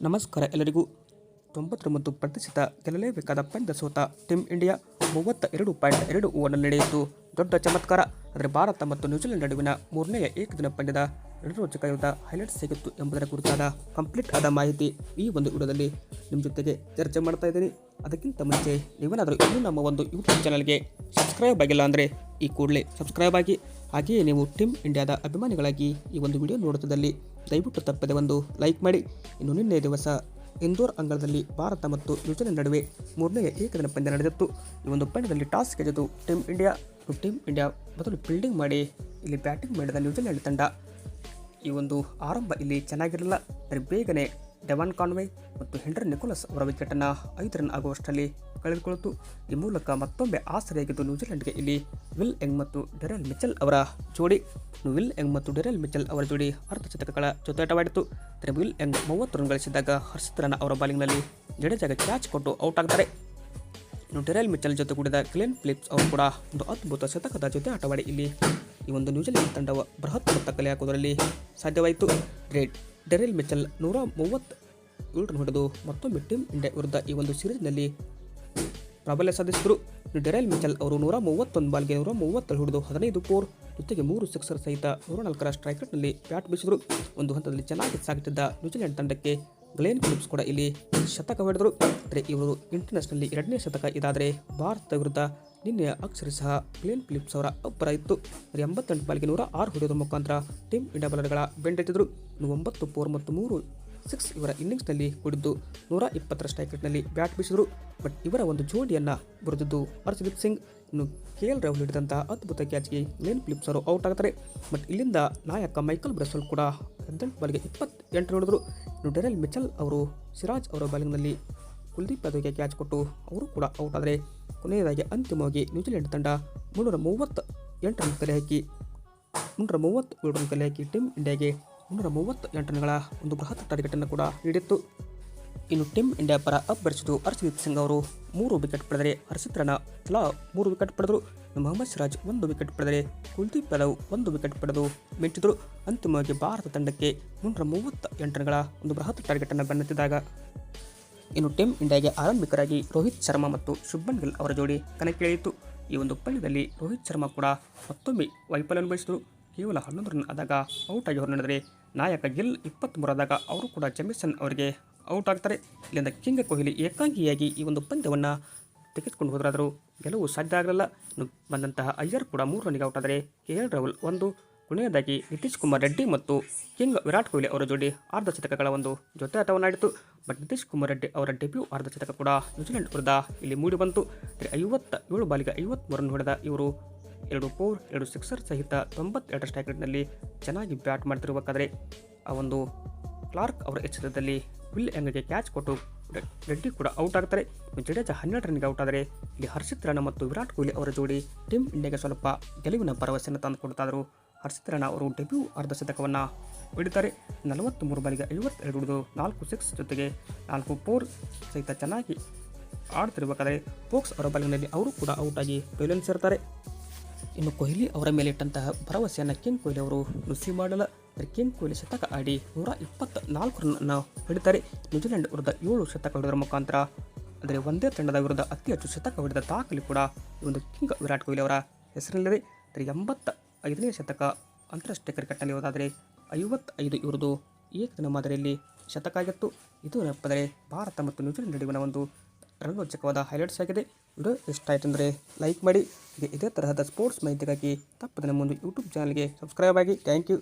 ನಮಸ್ಕಾರ ಎಲ್ಲರಿಗೂ. ತೊಂಬತ್ತೊಂಬತ್ತು ಪ್ರತಿಶತ ಗೆಲ್ಲಲೇಬೇಕಾದ ಪಂದ್ಯ ಸೋತ ಟೀಮ್ ಇಂಡಿಯಾ ಮೂವತ್ತ ಎರಡು ಪಾಯಿಂಟ್ ಎರಡು ಓವರ್ನಲ್ಲಿ ನಡೆಯಿತು ದೊಡ್ಡ ಚಮತ್ಕಾರ. ಆದರೆ ಭಾರತ ಮತ್ತು ನ್ಯೂಜಿಲೆಂಡ್ ನಡುವಿನ ಮೂರನೆಯ ಏಕದಿನ ಪಂದ್ಯದ ಎರಡು ರೋಚಕ ಯುದ್ಧ ಹೈಲೈಟ್ಸ್ ಸಿಗುತ್ತು ಎಂಬುದರ ಕುರಿತಾದ ಕಂಪ್ಲೀಟ್ ಆದ ಮಾಹಿತಿ ಈ ಒಂದು ವಿಡಿಯೋದಲ್ಲಿ ನಿಮ್ಮ ಜೊತೆಗೆ ಚರ್ಚೆ ಮಾಡ್ತಾ ಇದ್ದೀನಿ. ಅದಕ್ಕಿಂತ ಮುಂಚೆ ನೀವೇನಾದರೂ ಇನ್ನೂ ನಮ್ಮ ಒಂದು ಯೂಟ್ಯೂಬ್ ಚಾನಲ್ಗೆ ಸಬ್ಸ್ಕ್ರೈಬ್ ಆಗಿಲ್ಲ ಅಂದರೆ ಈ ಕೂಡಲೇ ಸಬ್ಸ್ಕ್ರೈಬ್ ಆಗಿ, ಹಾಗೆಯೇ ನೀವು ಟೀಮ್ ಇಂಡಿಯಾದ ಅಭಿಮಾನಿಗಳಾಗಿ ಈ ಒಂದು ವಿಡಿಯೋ ನೋಡುತ್ತಿದ್ದಲ್ಲಿ ದಯವಿಟ್ಟು ತಪ್ಪದೆ ಒಂದು ಲೈಕ್ ಮಾಡಿ. ಇನ್ನು ನಿನ್ನೆ ದಿವಸ ಇಂದೋರ್ ಅಂಗಳದಲ್ಲಿ ಭಾರತ ಮತ್ತು ನ್ಯೂಜಿಲೆಂಡ್ ನಡುವೆ ಮೂರನೇ ಏಕದಿನ ಪಂದ್ಯ ನಡೆದಿತ್ತು. ಈ ಒಂದು ಪಂದ್ಯದಲ್ಲಿ ಟಾಸ್ ಗೆದ್ದು ಟೀಮ್ ಇಂಡಿಯಾ ಟೀಮ್ ಇಂಡಿಯಾ ಮೊದಲು ಫೀಲ್ಡಿಂಗ್ ಮಾಡಿ ಇಲ್ಲಿ ಬ್ಯಾಟಿಂಗ್ ಮಾಡಿದ ನ್ಯೂಜಿಲೆಂಡ್ ತಂಡ. ಈ ಒಂದು ಆರಂಭ ಇಲ್ಲಿ ಚೆನ್ನಾಗಿರಲಿಲ್ಲ ಬೇಗನೆ ಡೆವಾನ್ ಕಾನ್ವೆ ಮತ್ತು ಹೆಂಡ್ರಿ ನಿಕೋಲಸ್ ಅವರ ವಿಕೆಟನ್ನು ಐದು ರನ್ ಆಗುವಷ್ಟರಲ್ಲಿ ಕಳೆದುಕೊಳ್ಳಿತು ಈ ಮೂಲಕ ಮತ್ತೊಮ್ಮೆ ಆಸರೆಯಾಗಿದ್ದು ನ್ಯೂಜಿಲೆಂಡ್ಗೆ ಇಲ್ಲಿ ವಿಲ್ ಎಂಗ್ ಮತ್ತು ಡೆರೆಲ್ ಮಿಚೆಲ್ ಅವರ ಜೋಡಿ, ವಿಲ್ ಎಂಗ್ ಮತ್ತು ಡೆರೆಲ್ ಮಿಚೆಲ್ ಅವರ ಜೋಡಿ ಅರ್ಧಶತಕಗಳ ಜೊತೆಟವಾಡಿತು ಆದರೆ ವಿಲ್ ಎಂಗ್ ಮೂವತ್ತು ರನ್ ಗಳಿಸಿದಾಗ ಹರ್ಷಿತ್ ರನ್ ಅವರ ಬಾಲಿಂಗ್ನಲ್ಲಿ ಜಡೇಜಾಗೆ ಕ್ಯಾಚ್ ಕೊಟ್ಟು ಔಟ್ ಆಗ್ತಾರೆ. ಇನ್ನು ಡೆರೆಲ್ ಮಿಚೆಲ್ ಜೊತೆ ಕೂಡಿದ ಕ್ಲೇನ್ ಫ್ಲಿಪ್ಸ್ ಅವರು ಕೂಡ ಒಂದು ಅದ್ಭುತ ಶತಕದ ಜೊತೆ ಆಟವಾಡಿ ಇಲ್ಲಿ ಈ ಒಂದು ನ್ಯೂಜಿಲೆಂಡ್ ತಂಡವು ಬೃಹತ್ ಮೊತ್ತ ಕಲೆ ಹಾಕುವುದರಲ್ಲಿ ಸಾಧ್ಯವಾಯಿತು. ಗ್ರೇಟ್. ಡೆರೆಲ್ ಮಿಚೆಲ್ ನೂರ ಮೂವತ್ತು ರನ್ ಹೊಡೆದು ಮತ್ತೊಮ್ಮೆ ಟೀಮ್ ಇಂಡಿಯಾ ವಿರುದ್ಧ ಈ ಒಂದು ಸೀರೀಸ್ನಲ್ಲಿ ಪ್ರಾಬಲ್ಯ ಸಾಧಿಸಿದರು. ಡೆರೆಲ್ ಮಿಚಲ್ ಅವರು ನೂರ ಮೂವತ್ತೊಂದು ಬಾಲ್ಗೆ ನೂರ ಮೂವತ್ತೇಳು ಹಿಡಿದು ಹದಿನೈದು ಫೋರ್ ಜೊತೆಗೆ ಮೂರು ಸಿಕ್ಸರ್ ಸಹಿತ ನೂರ ನಾಲ್ಕರ ಸ್ಟ್ರೈಕರ್ನಲ್ಲಿ ಬ್ಯಾಟ್ ಬೀಸಿದರು. ಒಂದು ಹಂತದಲ್ಲಿ ಚೆನ್ನಾಗಿ ಸಾಗುತ್ತಿದ್ದ ನ್ಯೂಜಿಲೆಂಡ್ ತಂಡಕ್ಕೆ ಗ್ಲೇನ್ ಫಿಲಿಪ್ಸ್ ಕೂಡ ಇಲ್ಲಿ ಶತಕ ಹೊಡೆದರು. ಆದರೆ ಇವರು ಇಂಟರ್ನ್ಯಾಷನಲ್ಲಿ ಎರಡನೇ ಶತಕ ಇದಾದರೆ ಭಾರತ ವಿರುದ್ಧ ನಿನ್ನೆಯ ಅಕ್ಷರ ಸಹ ಪ್ಲೇನ್ ಫಿಲಿಪ್ಸ್ ಅವರ ಅಬ್ಬರ ಇತ್ತು ಎಂಬತ್ತೆಂಟು ಬಾಲಿಗೆ ನೂರ ಆರು ಹೊಡೆಯುವ ಮುಖಾಂತರ ಟೀಮ್ ಇಂಡಿಯಾ ಬಲರ್ಗಳ ಬೆಂಡೆತ್ತಿದ್ರು. ಇನ್ನು ಒಂಬತ್ತು ಫೋರ್ ಮತ್ತು ಮೂರು ಸಿಕ್ಸ್ ಇವರ ಇನ್ನಿಂಗ್ಸ್ನಲ್ಲಿ ಕುಡಿದು ನೂರ ಇಪ್ಪತ್ತರ ಸ್ಟ್ರೈಕೆಟ್ನಲ್ಲಿ ಬ್ಯಾಟ್ ಬೀಸಿದರು. ಬಟ್ ಇವರ ಒಂದು ಜೋಡಿಯನ್ನು ಬರೆದಿದ್ದು ಹರ್ಷದೀಪ್ ಸಿಂಗ್. ಇನ್ನು ಕೆ ಎಲ್ ರಾಹುಲ್ ಹಿಡಿದಂಥ ಅದ್ಭುತ ಕ್ಯಾಚ್ಗೆ ಲೇನ್ ಫಿಲಿಪ್ಸ್ ಅವರು ಔಟ್ ಆಗ್ತಾರೆ. ಬಟ್ ಇಲ್ಲಿಂದ ನಾಯಕ ಮೈಕಲ್ ಬ್ರೆಸೋಲ್ ಕೂಡ ಹದಿನೆಂಟು ಬಾಲ್ಗೆ ಇಪ್ಪತ್ತೆಂಟು ನೋಡಿದ್ರು. ಇನ್ನು ಡೆರೆಲ್ ಮಿಚಲ್ ಅವರು ಸಿರಾಜ್ ಅವರ ಬಾಲಿಂಗ್ನಲ್ಲಿ ಕುಲ್ದೀಪ್ ಯಾದವ್ಗೆ ಕ್ಯಾಚ್ ಕೊಟ್ಟು ಅವರು ಕೂಡ ಔಟ್ ಆದರೆ ಕೊನೆಯದಾಗಿ ಅಂತಿಮವಾಗಿ ನ್ಯೂಜಿಲೆಂಡ್ ತಂಡ ಮುನ್ನೂರ ಮೂವತ್ತ ಎಂಟು ರನ್ ಕಲೆ ಹಾಕಿ ಮುನ್ನೂರ ಮೂವತ್ತೇಳು ರನ್ ಕಲೆ ಹಾಕಿ ಟೀಮ್ ಇಂಡಿಯಾಗೆ ಮುನ್ನೂರ ಮೂವತ್ತ ಎಂಟು ರನ್ಗಳ ಒಂದು ಬೃಹತ್ ಟಾರ್ಗೆಟನ್ನು ಕೂಡ ನೀಡಿತ್ತು ಇನ್ನು ಟೀಮ್ ಇಂಡಿಯಾ ಪರ ಅಬ್ಬರಿಸಿದ್ದು ಹರ್ಷದೀಪ್ ಸಿಂಗ್ ಅವರು ಮೂರು ವಿಕೆಟ್ ಪಡೆದರೆ ಹರ್ಷಿತ್ ರಾಣಾ ತಲಾ ಮೂರು ವಿಕೆಟ್ ಪಡೆದರು, ಮೊಹಮ್ಮದ್ ಸಿರಾಜ್ ಒಂದು ವಿಕೆಟ್ ಪಡೆದರೆ ಕುಲ್ದೀಪ್ ಯಾದವ್ ಒಂದು ವಿಕೆಟ್ ಪಡೆದು ಮೆಚ್ಚಿದರು ಅಂತಿಮವಾಗಿ ಭಾರತ ತಂಡಕ್ಕೆ ಮುನ್ನೂರ ಮೂವತ್ತ ಎಂಟು ರನ್ಗಳ ಒಂದು ಬೃಹತ್ ಟಾರ್ಗೆಟನ್ನು ಬೆನ್ನತ್ತಿದಾಗ ಇನ್ನು ಟೀಮ್ ಇಂಡಿಯಾಗೆ ಆರಂಭಿಕರಾಗಿ ರೋಹಿತ್ ಶರ್ಮಾ ಮತ್ತು ಶುಭನ್ ಗಿಲ್ ಅವರ ಜೋಡಿ ಕಣಕ್ಕಿಳಿಯಿತು. ಈ ಒಂದು ಪಂದ್ಯದಲ್ಲಿ ರೋಹಿತ್ ಶರ್ಮಾ ಕೂಡ ಮತ್ತೊಮ್ಮೆ ವೈಫಲ್ಯ ಅನುಭವಿಸಿದರು. ಕೇವಲ ಹನ್ನೊಂದು ರನ್ ಆದಾಗ ಔಟ್ ಆಗಿ ಹೊರನಡೆದರೆ ನಾಯಕ ಗಿಲ್ ಇಪ್ಪತ್ತ್ಮೂರಾದಾಗ ಅವರು ಕೂಡ ಜಮಿಸನ್ ಅವರಿಗೆ ಔಟ್ ಆಗ್ತಾರೆ. ಇಲ್ಲಿಂದ ಕಿಂಗ್ ಕೊಹ್ಲಿ ಏಕಾಂಗಿಯಾಗಿ ಈ ಒಂದು ಪಂದ್ಯವನ್ನು ತೆಗೆದುಕೊಂಡು ಹೋದರಾದರೂ ಗೆಲುವು ಸಾಧ್ಯ ಆಗಲಿಲ್ಲ. ಬಂದಂತಹ ಅಯ್ಯರ್ ಕೂಡ ಮೂರು ರನ್ಗೆ ಔಟ್ ಆದರೆ ಕೆ ಎಲ್ ರಾಹುಲ್ ಒಂದು ಕೊನೆಯದಾಗಿ ನಿತೀಶ್ ಕುಮಾರ್ ರೆಡ್ಡಿ ಮತ್ತು ಕಿಂಗ್ ವಿರಾಟ್ ಕೊಹ್ಲಿ ಅವರ ಜೋಡಿ ಅರ್ಧ ಶತಕಗಳ ಒಂದು ಜೊತೆ ಆಟವನ್ನಾಡಿತು. ಬಟ್ ನಿತೀಶ್ ಕುಮಾರ್ ರೆಡ್ಡಿ ಅವರ ಡೆಬ್ಯೂ ಅರ್ಧ ಶತಕ ಕೂಡ ನ್ಯೂಜಿಲೆಂಡ್ ವಿರುದ್ಧ ಇಲ್ಲಿ ಮೂಡಿ ಬಂತು. ಐವತ್ತ ಏಳು ಬಾಲಿಗೆ ಐವತ್ತ್ಮೂರನ್ನು ರನ್ ಹೊಡೆದ ಇವರು ಎರಡು ಫೋರ್, ಎರಡು ಸಿಕ್ಸರ್ ಸಹಿತ ತೊಂಬತ್ತೆರಡು ಸ್ಟ್ರೈಕ್ ಚೆನ್ನಾಗಿ ಬ್ಯಾಟ್ ಮಾಡ್ತಿರಬೇಕಾದ್ರೆ ಆ ಒಂದು ಕ್ಲಾರ್ಕ್ ಅವರ ಎಚ್ಚರದಲ್ಲಿ ವಿಲ್ ಎಂಗ್ಗೆ ಕ್ಯಾಚ್ ಕೊಟ್ಟು ರೆಡ್ಡಿ ಕೂಡ ಔಟ್ ಆಗ್ತಾರೆ. ಜಡೇಜ ಹನ್ನೆರಡು ರನ್ಗೆ ಔಟ್ ಆದರೆ ಇಲ್ಲಿ ಹರ್ಷಿತ್ ರಾಣ ಮತ್ತು ವಿರಾಟ್ ಕೊಹ್ಲಿ ಅವರ ಜೋಡಿ ಟೀಮ್ ಇಂಡಿಯಾಗೆ ಸ್ವಲ್ಪ ಗೆಲುವಿನ ಭರವಸೆಯನ್ನು ತಂದುಕೊಡ್ತಾದರು ಹರ್ಷಿತ್ ರಾಣಾ ಅವರು ಡೆಬ್ಯೂ ಅರ್ಧ ಶತಕವನ್ನು ಹೊಡಿತಾರೆ. ನಲವತ್ತು ಮೂರು ಬಾಲಿಗೆ ಐವತ್ತೆರಡು ನಾಲ್ಕು ಸಿಕ್ಸ್ ಜೊತೆಗೆ ನಾಲ್ಕು ಫೋರ್ ಸಹಿತ ಚೆನ್ನಾಗಿ ಆಡ್ತಿರ್ಬೇಕಾದ್ರೆ ಫೋಕ್ಸ್ ಅವರ ಬಾಲಿಂಗ್ನಲ್ಲಿ ಅವರು ಕೂಡ ಔಟ್ ಆಗಿ ಪೈಲನ್ ಸೇರ್ತಾರೆ. ಇನ್ನು ಕೊಹ್ಲಿ ಅವರ ಮೇಲೆ ಇಟ್ಟಂತಹ ಭರವಸೆಯನ್ನು ಕಿಂಗ್ ಕೊಹ್ಲಿ ಅವರು ರುಸಿ ಮಾಡಲ್ಲ. ಕಿಂಗ್ ಕೊಹ್ಲಿ ಶತಕ ಆಡಿ ನೂರ ಇಪ್ಪತ್ತ ನಾಲ್ಕು ರನ್ನನ್ನು ಹೊಡಿತಾರೆ. ನ್ಯೂಜಿಲೆಂಡ್ ವಿರುದ್ಧ ಏಳು ಶತಕ ಹೊಡೆದರ ಮುಖಾಂತರ ಆದರೆ ಒಂದೇ ತಂಡದ ವಿರುದ್ಧ ಅತಿ ಹೆಚ್ಚು ಶತಕ ಹೊಡೆದ ದಾಖಲೆ ಕೂಡ ಈ ಒಂದು ಕಿಂಗ್ ವಿರಾಟ್ ಕೊಹ್ಲಿ ಅವರ ಹೆಸರಿನಲ್ಲಿದೆ ಎಂಬತ್ತ ಐದನೇ ಶತಕ ಅಂತಾರಾಷ್ಟ್ರೀಯ ಕ್ರಿಕೆಟ್ನಲ್ಲಿ ಹೋದಾದರೆ ಐವತ್ತೈದು ಇವರದು ಏಕದಿನ ಮಾದರಿಯಲ್ಲಿ ಶತಕ ಆಗಿತ್ತು ಇದು ನೆನಪಾದರೆ ಭಾರತ ಮತ್ತು ನ್ಯೂಜಿಲೆಂಡ್ ನಡುವಿನ ಒಂದು ರಂಗೋಚಕವಾದ ಹೈಲೈಟ್ಸ್ ಆಗಿದೆ. ವಿಡಿಯೋ ಇಷ್ಟ ಆಯಿತು ಅಂದರೆ ಲೈಕ್ ಮಾಡಿ. ಇದೇ ತರಹದ ಸ್ಪೋರ್ಟ್ಸ್ ಮಾಹಿತಿಗಾಗಿ ತಪ್ಪದೆ ಮುಂದೆ ಯೂಟ್ಯೂಬ್ ಚಾನಲ್ಗೆ ಸಬ್ಸ್ಕ್ರೈಬ್ ಆಗಿ. Thank you